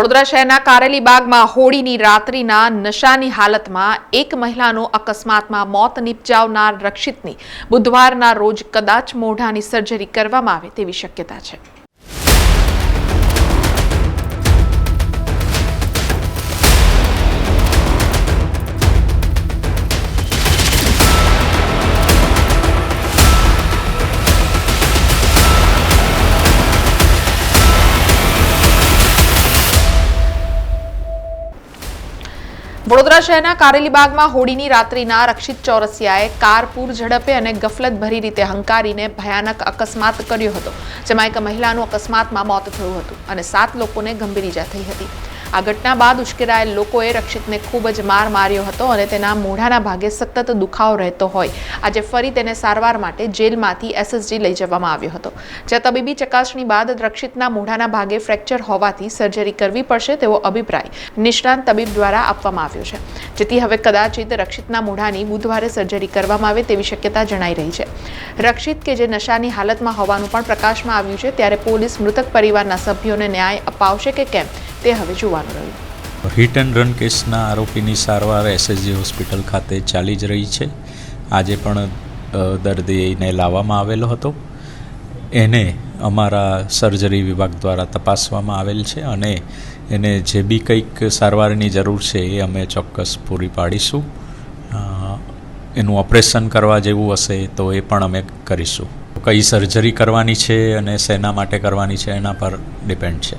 વડોદરા શહેરના કારેલી બાગમાં હોળીની રાત્રિના નશાની હાલતમાં એક મહિલાનો અકસ્માતમાં મોત નિપજાવનાર રક્ષિતની બુધવારના રોજ કદાચ મોઢાની સર્જરી કરવામાં આવે તેવી શક્યતા છે. વડોદરા શહેરના કારેલીબાગમાં હોળીની રાત્રિના રક્ષિત ચોરસિયાએ કાર પૂર ઝડપે અને ગફલતભરી રીતે હંકારીને ભયાનક અકસ્માત કર્યો હતો, જેમાં એક મહિલાનું અકસ્માતમાં મોત થયું હતું અને સાત લોકોને ગંભીર ઈજા થઈ હતી. આ ઘટના બાદ ઉશ્કેરાયેલ લોકોએ રક્ષિતને ખૂબ જ માર માર્યો હતો અને તેના મોઢાના ભાગે સતત દુખાવો રહેતો હોય. આજે ફરી તેને સારવાર માટે જેલમાંથી એસએસજી લઈ જવામાં આવ્યો હતો. જ્યાં તબીબી ચકાસણી બાદ રક્ષિતના મોઢાના ભાગે ફ્રેક્ચર હોવાથી સર્જરી કરવી પડશે તેવો અભિપ્રાય નિષ્ણાંત તબીબ દ્વારા આપવામાં આવ્યો છે. જેથી હવે કદાચિત રક્ષિતના મોઢાની બુધવારે સર્જરી કરવામાં આવે તેવી શક્યતા જણાઈ રહી છે. રક્ષિત કે જે નશાની હાલતમાં હોવાનું પણ પ્રકાશમાં આવ્યું છે, ત્યારે પોલીસ મૃતક પરિવારના સભ્યોને ન્યાય અપાવશે કે કેમ? તે હવે જોવાનું રહ્યું. હિટ એન્ડ રન કેસના આરોપીની સારવાર એસએસજી હોસ્પિટલ ખાતે ચાલી જ રહી છે. આજે પણ દર્દીને લાવવામાં આવેલો હતો. એને અમારા સર્જરી વિભાગ દ્વારા તપાસવામાં આવેલ છે અને એને જે બી કંઈક સારવારની જરૂર છે એ અમે ચોક્કસ પૂરી પાડીશું. એનું ઓપરેશન કરવા જેવું હશે તો એ પણ અમે કરીશું. કઈ સર્જરી કરવાની છે અને શેના માટે કરવાની છે એના પર ડિપેન્ડ છે.